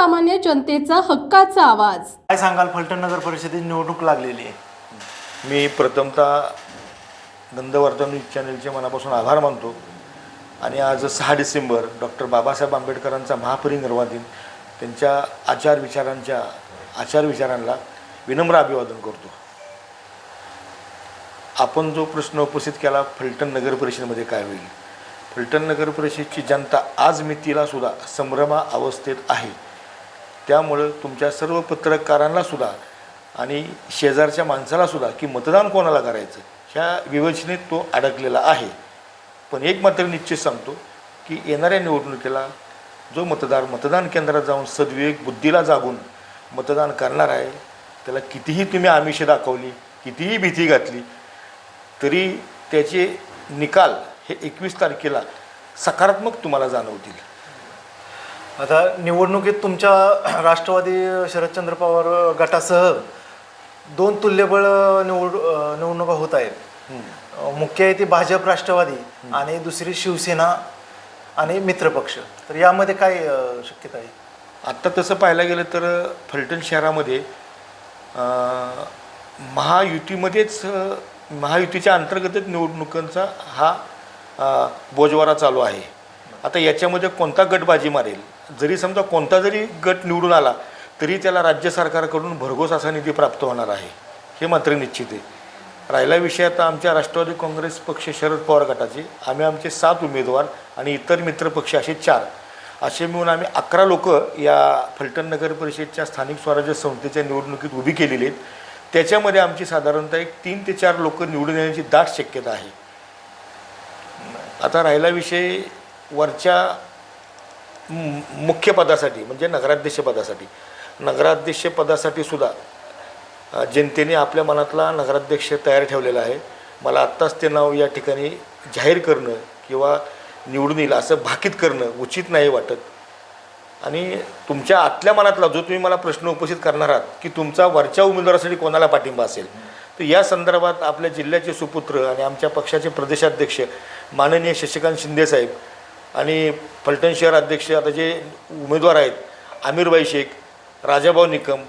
सर्वसामान्य जनतेचा हक्काचा आवाज. काय सांगाल? फलटण नगर परिषदेची निवडणूक लागलेली आहे. मी प्रथमतः गंधवार्ता न्यूज चॅनलचे मनापासून आभार मानतो. आणि आज सहा डिसेंबर डॉक्टर बाबासाहेब आंबेडकरांचा महापरिनिर्वाण दिन त्यांच्या आचार विचारांच्या आचार विचारांना विनम्र अभिवादन करतो. आपण जो प्रश्न उपस्थित केला फलटण नगर परिषदेमध्ये काय होईल? फलटण नगर परिषदेची जनता आज मितीला सुद्धा संभ्रमा अवस्थेत आहे. त्यामुळं तुमच्या सर्व पत्रकारांना सुद्धा आणि शेजारच्या माणसाला सुद्धा की मतदान कोणाला करायचं ह्या विवेचनेत तो अडकलेला आहे. पण एक मात्र निश्चित सांगतो की येणाऱ्या निवडणुकीला जो मतदार मतदान केंद्रात जाऊन सद्विवेक बुद्धीला जागून मतदान करणार आहे त्याला कितीही तुम्ही आमिषे दाखवली कितीही भीती घातली तरी त्याचे निकाल हे एकवीस तारखेला सकारात्मक तुम्हाला जाणवतील. आता निवडणुकीत तुमच्या राष्ट्रवादी शरदचंद्र पवार गटासह दोन तुल्यबळ निवड निवडणुका होत आहेत. मुख्य आहे ती भाजप राष्ट्रवादी आणि दुसरी शिवसेना आणि मित्रपक्ष. तर यामध्ये काय शक्यता आहे? आत्ता तसं पाहायला गेलं तर फलटण शहरामध्ये महायुतीमध्येच महायुतीच्या अंतर्गतच निवडणुकांचा हा बोजवारा चालू आहे. आता याच्यामध्ये कोणता गट बाजी मारेल? जरी समजा कोणता जरी गट निवडून आला तरी त्याला राज्य सरकारकडून भरघोस असा निधी प्राप्त होणार आहे हे मात्र निश्चित आहे. राहिला विषय आता आमच्या राष्ट्रवादी काँग्रेस पक्ष शरद पवार गटाचे. आम्ही आमचे सात उमेदवार आणि इतर मित्रपक्ष असे चार. असे मिळून आम्ही अकरा लोक या फलटण नगर परिषदच्या स्थानिक स्वराज्य संस्थेच्या निवडणुकीत उभी केलेली आहेत. त्याच्यामध्ये आमची साधारणतः एक तीन ते चार लोक निवडून येण्याची दाट शक्यता आहे. आता राहिला विषय वरच्या मुख्य पदासाठी म्हणजे नगराध्यक्ष पदासाठी. नगराध्यक्ष पदासाठी सुद्धा जनतेने आपल्या मनातला नगराध्यक्ष तयार ठेवलेला आहे. मला आत्ताच ते नाव या ठिकाणी जाहीर करणं किंवा निवडून येईल असं भाकीत करणं उचित नाही वाटत. आणि तुमच्या आतल्या मनातला जो तुम्ही मला प्रश्न उपस्थित करणार आहात की तुमचा वरच्या उमेदवारासाठी कोणाला पाठिंबा असेल तर या संदर्भात आपल्या जिल्ह्याचे सुपुत्र आणि आमच्या पक्षाचे प्रदेशाध्यक्ष माननीय शशिकांत शिंदेसाहेब आणि फलटण शहर अध्यक्ष आता जे उमेदवार आहेत आमिरबाई शेख राजाभाऊ निकम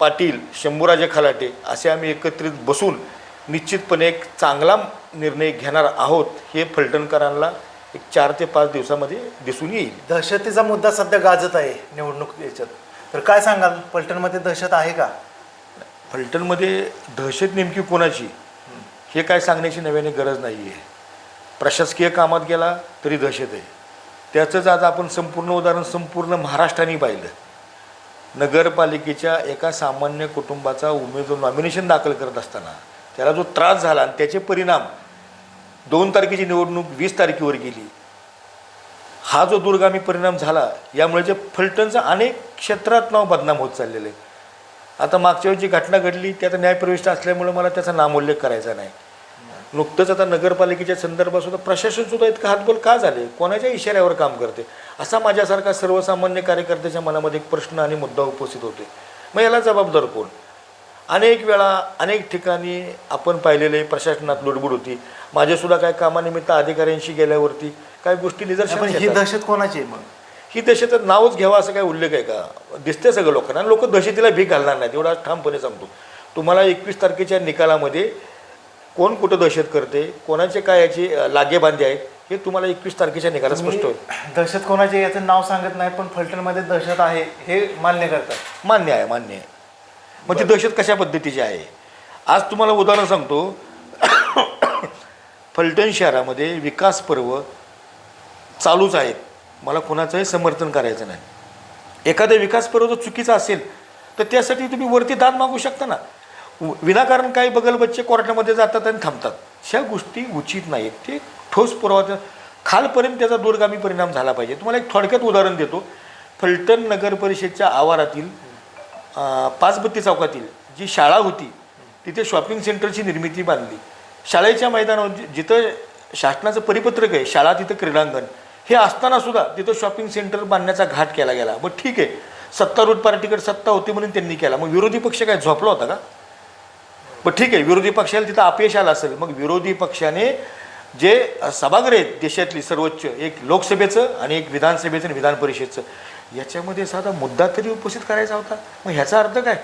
पाटील शंभूराजे खलाटे असे आम्ही एकत्रित बसून निश्चितपणे एक चांगला निर्णय घेणार आहोत हे फलटणकरांना एक चार ते पाच दिवसामध्ये दिसून येईल. दहशतीचा मुद्दा सध्या गाजत आहे निवडणूक याच्यात. तर काय सांगाल फलटणमध्ये दहशत आहे का? फलटणमध्ये दहशत नेमकी कोणाची? हे काय सांगण्याची नव्याने गरज नाही आहे प्रशासकीय कामात गेला तरी दहशत आहे. त्याचंच आज आपण संपूर्ण उदाहरण संपूर्ण महाराष्ट्राने पाहिलं. नगरपालिकेच्या एका सामान्य कुटुंबाचा उमेदवार नॉमिनेशन दाखल करत असताना त्याला जो त्रास झाला आणि त्याचे परिणाम दोन तारखेची निवडणूक वीस तारखेवर गेली. हा जो दुर्गामी परिणाम झाला यामुळे जे फलटणचं अनेक क्षेत्रात नाव बदनाम होत चाललेलं आहे. आता मागच्या वेळी जी घटना घडली ती आता न्यायप्रविष्ट असल्यामुळे मला त्याचा नामोल्लेख करायचा नाही. नुकतंच आता नगरपालिकेच्या संदर्भात सुद्धा प्रशासन सुद्धा इतकं हातबोल का झाले? कोणाच्या इशाऱ्यावर काम करते? असा माझ्यासारखा सर्वसामान्य कार्यकर्त्याच्या मनामध्ये एक प्रश्न आणि मुद्दा उपस्थित होते. मग याला जबाबदार कोण? अनेक वेळा अनेक ठिकाणी आपण पाहिलेले प्रशासनात लुडबुड होती. माझ्यासुद्धा काय कामानिमित्त अधिकाऱ्यांशी गेल्यावरती काही गोष्टी पण निदर्शनास ही. दहशत कोणाची आहे मग? ही दहशत नावच घ्यावा असं काय उल्लेख आहे का? दिसते सगळं लोकांना. लोक दहशतीला भीक घालणार नाहीत. एवढा ठामपणे सांगतो. तुम्हाला एकवीस तारखेच्या निकालामध्ये कोण कुठं दहशत करते कोणाचे काय याची लागेबांधे आहेत हे तुम्हाला एकवीस तारखेच्या निकालात स्पष्ट होईल. दहशत कोणाची याचं नाव सांगत नाही पण फलटणमध्ये दहशत आहे हे मान्य करतात. मान्य आहे मान्य आहे. मग ती दहशत कशा पद्धतीची आहे? आज तुम्हाला उदाहरण सांगतो. फलटण शहरामध्ये विकास पर्व चालूच आहेत. मला कोणाचंही समर्थन करायचं नाही. एखादं विकास पर्व जर चुकीचा असेल तर त्यासाठी तुम्ही वरती दाद मागू शकता ना. विनाकारण काही बगल बच्चे कोर्टामध्ये जातात आणि थांबतात. ह्या गोष्टी उचित नाहीत. ते ठोस पुरावा खालपर्यंत त्याचा दूरगामी परिणाम झाला पाहिजे. तुम्हाला एक थोडक्यात उदाहरण देतो. फलटण नगर परिषदच्या आवारातील पाचबत्ती चौकातील जी शाळा होती तिथे शॉपिंग सेंटरची निर्मिती बांधली. शाळेच्या मैदानावर जिथं शासनाचं परिपत्रक आहे शाळा तिथं क्रीडांगण हे असताना सुद्धा तिथं शॉपिंग सेंटर बांधण्याचा घाट केला गेला. मग ठीक आहे. सत्तारूढ पार्टीकडे सत्ता होती म्हणून त्यांनी केला. मग विरोधी पक्ष काय झोपला होता का? पण ठीक आहे विरोधी पक्षाला तिथं अपयश आलं असेल. मग विरोधी पक्षाने जे सभागृह आहेत देशातली सर्वोच्च एक लोकसभेचं आणि एक विधानसभेचं आणि विधान परिषदेचं याच्यामध्ये साधा मुद्दा तरी उपस्थित करायचा होता. मग ह्याचा अर्थ काय?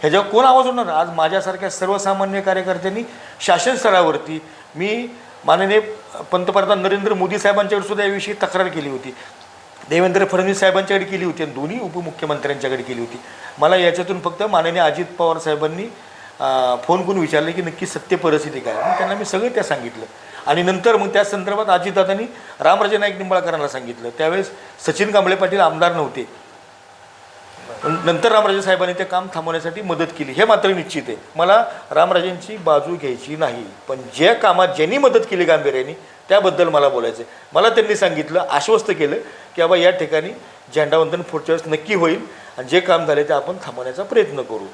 ह्याच्यावर कोण आवाज होणार आज माझ्यासारख्या सर्वसामान्य कार्यकर्त्यांनी शासन स्तरावरती मी माननीय पंतप्रधान नरेंद्र मोदी साहेबांच्याकडे सुद्धा याविषयी तक्रार केली होती. देवेंद्र फडणवीस साहेबांच्याकडे केली होती आणि दोन्ही उपमुख्यमंत्र्यांच्याकडे केली होती. मला याच्यातून फक्त माननीय अजित पवार साहेबांनी फोन करून विचारलं की नक्की सत्य परिस्थिती काय मग त्यांना मी सगळं त्या सांगितलं. आणि नंतर मग त्या संदर्भात अजितदादांनी रामराजे नाईक निंबाळकरांना सांगितलं. त्यावेळेस सचिन कांबळे पाटील आमदार नव्हते. नंतर रामराजे साहेबांनी ते काम थांबवण्यासाठी मदत केली. हे मात्र निश्चित आहे. मला रामराजेंची बाजू घ्यायची नाही. पण ज्या कामात ज्यांनी मदत केली गांभीर्याने त्याबद्दल मला बोलायचं आहे मला त्यांनी सांगितलं आश्वस्त केलं की बाबा या ठिकाणी झेंडावंदन पुढच्या वेळेस नक्की होईल आणि जे काम झाले ते आपण थांबवण्याचा प्रयत्न करू.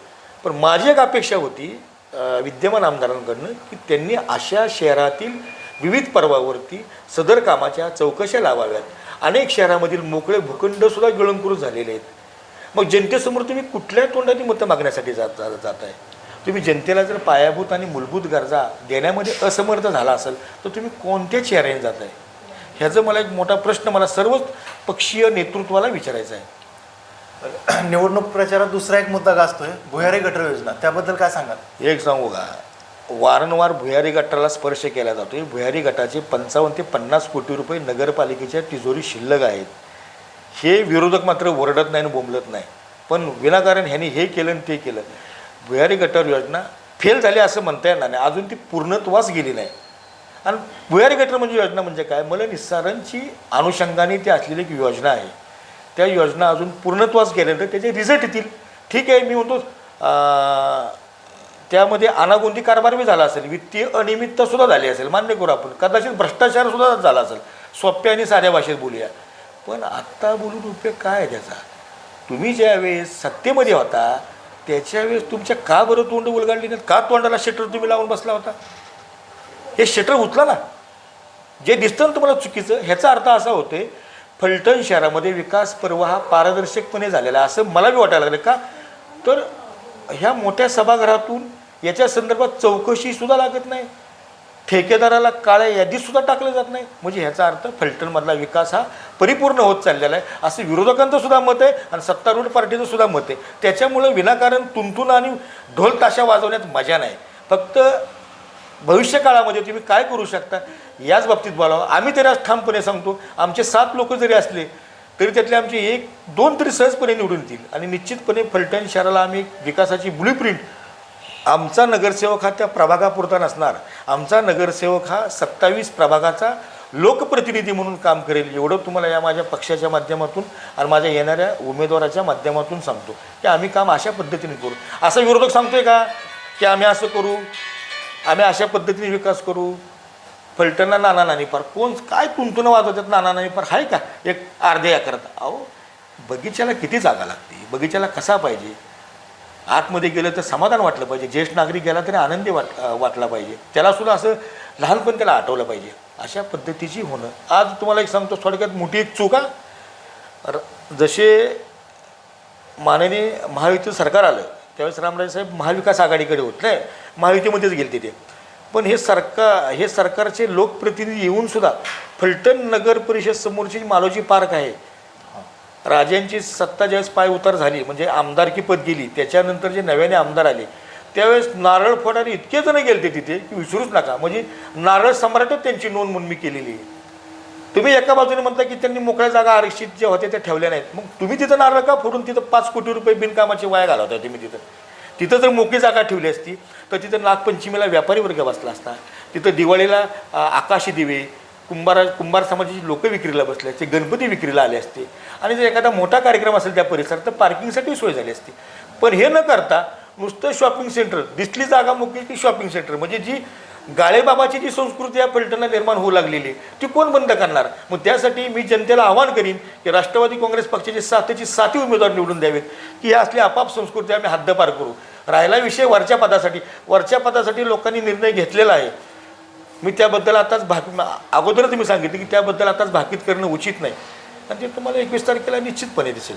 पण माझी एक अपेक्षा होती विद्यमान आमदारांकडनं की त्यांनी अशा शहरातील विविध पर्वावरती सदर कामाच्या चौकशा लावाव्यात. अनेक शहरामधील मोकळे भूखंडसुद्धा गिळंकृत झालेले आहेत. मग जनतेसमोर तुम्ही कुठल्या तोंडाने मतं मागण्यासाठी जात जा- जात आहे तुम्ही जनतेला जर पायाभूत आणि मूलभूत गरजा देण्यामध्ये असमर्थ झाला असेल तर तुम्ही कोणत्या चेहऱ्याने जात आहे ह्याचा मला एक मोठा प्रश्न मला सर्वच पक्षीय नेतृत्वाला विचारायचा आहे. निवडणूक प्रचारात दुसरा एक मुद्दा गाजतोय भुयारी गटर योजना. त्याबद्दल काय सांगाल? एक सांगू का? वारंवार भुयारी गटाला स्पर्श केला जातोय. भुयारी गटाचे पंचावन्न ते पन्नास कोटी रुपये नगरपालिकेच्या तिजोरी शिल्लक आहेत. हे विरोधक मात्र ओरडत नाही आणि बोंबलत नाही पण विनाकारण ह्यांनी हे केलं आणि ते केलं. भुयारी गटार योजना फेल झाली असं म्हणता येणार नाही. अजून ती पूर्णत्वास गेली नाही. आणि भुयारी गटर म्हणजे योजना म्हणजे काय? मला निस्सारांची अनुषंगाने ती असलेली एक योजना आहे. त्या योजना अजून पूर्णत्वास गेल्यानंतर त्याचे रिझल्ट येतील. ठीक आहे मी म्हणतो त्यामध्ये अनागोंदी कारभारही झाला असेल वित्तीय अनियमिततासुद्धा झाली असेल मान्य करू आपण. कदाचित भ्रष्टाचारसुद्धा झाला असेल. सोप्या आणि साध्या भाषेत बोलूया. पण आत्ता बोलून उपयोग काय आहे त्याचा? तुम्ही ज्यावेळेस सत्तेमध्ये होता त्याच्यावेळेस तुमच्या का बरं तोंड उलगाडली नाही का तोंडाला शटर तुम्ही लावून बसला होता? हे शटर उचला ना. जे दिसतं ना तुम्हाला चुकीचं ह्याचा अर्थ असा होतोय फलटण शहरामध्ये विकास पर्व हा पारदर्शकपणे झालेला आहे. असं मला बी वाटायला लागलं का? तर ह्या मोठ्या सभागृहातून याच्या संदर्भात चौकशीसुद्धा लागत नाही. ठेकेदाराला काळ्या यादीतसुद्धा टाकलं जात नाही. म्हणजे ह्याचा अर्थ फलटणमधला विकास हा परिपूर्ण होत चाललेला आहे. असं विरोधकांचं सुद्धा मत आहे आणि सत्तारूढ पार्टीचं सुद्धा मत आहे. त्याच्यामुळं विनाकारण तुंतून आणि ढोल ताशा वाजवण्यात मजा नाही. फक्त भविष्यकाळामध्ये तुम्ही काय करू शकता? याच बाबतीत बोलावं. आम्ही तरी आज ठामपणे सांगतो आमचे सात लोक जरी असले तरी त्यातले आमचे एक दोन तरी सहजपणे निवडून येतील. आणि निश्चितपणे फलटण शहराला आम्ही विकासाची ब्लूप्रिंट आमचा नगरसेवक हा त्या प्रभागापुरता नसणार. आमचा नगरसेवक हा सत्तावीस प्रभागाचा लोकप्रतिनिधी म्हणून काम करेल. एवढं तुम्हाला या माझ्या पक्षाच्या माध्यमातून आणि माझ्या येणाऱ्या उमेदवाराच्या माध्यमातून सांगतो. की आम्ही काम अशा पद्धतीने करू. असा विरोधक सांगतोय का? की आम्ही असं करू आम्ही अशा पद्धतीने विकास करू? फलटणला नाना नानी पार कोण काय तुंतुनं वाजवतात नाना नानी पार आहे का? एक अर्धे एकरात. अहो बगीच्याला किती जागा लागते? बगीच्याला कसा पाहिजे? आतमध्ये गेलं तर समाधान वाटलं पाहिजे. ज्येष्ठ नागरिक गेला तरी आनंदी वाट वाटला पाहिजे. त्यालासुद्धा असं लहानपण त्याला आठवलं पाहिजे. अशा पद्धतीची होणं. आज तुम्हाला एक सांगतो थोडक्यात मोठी एक चूक आहे र- जसे माननीय महायुतीचं सरकार आलं त्यावेळेस रामराजे साहेब महाविकास आघाडीकडे होत नाही? महायुतीमध्येच गेले तिथे. पण हे सरकार हे सरकारचे लोकप्रतिनिधी येऊन सुद्धा फलटण नगर परिषद समोरची मालोजी पार्क आहे. राजांची सत्ता ज्यावेळेस पाय उतार झाली म्हणजे आमदारकी पद गेली त्याच्यानंतर जे नव्याने आमदार आले त्यावेळेस नारळ फोडाने इतके जण गेले तिथे की विसरूच नका. म्हणजे नारळ सम्राटच त्यांची नोंद म्हणून मी केलेली आहे. तुम्ही एका बाजूने म्हणता की त्यांनी मोकळ्या जागा आरक्षित ज्या होत्या त्या ठेवल्या नाहीत. मग तुम्ही तिथं नारळ का फोडून तिथं पाच कोटी रुपये बिनकामाची वाया घालवता तुम्ही तिथं? तिथं जर मोकळी जागा ठेवली असती तर तिथं नागपंचमीला व्यापारी वर्ग बसला असता. तिथं दिवाळीला आकाशी दिवे कुंभारा कुंभार समाजाची लोक विक्रीला बसले असते गणपती विक्रीला आले असते. आणि जर एखादा मोठा कार्यक्रम असेल त्या परिसरात तर पार्किंगसाठी सोय झाली असती. पण हे न करता नुसतं शॉपिंग सेंटर दिसली जागा मोकळी की शॉपिंग सेंटर म्हणजे जी गाळेबाबाची जी संस्कृती या पर्यटनात निर्माण होऊ लागलेली आहे, ती कोण बंद करणार? मग त्यासाठी मी जनतेला आवाहन करीन की राष्ट्रवादी काँग्रेस पक्षाचे सातची साती उमेदवार निवडून द्यावेत की ह्या असली आपाप संस्कृती आम्ही हद्दपार करू. राहिला विषय वरच्या पदासाठी. वरच्या पदासाठी लोकांनी निर्णय घेतलेला आहे. मी त्याबद्दल आताच भाक अगोदरच मी सांगितलं की त्याबद्दल आताच भाकीत करणं उचित नाही. आणि ते तुम्हाला एकवीस तारखेला निश्चितपणे दिसेल.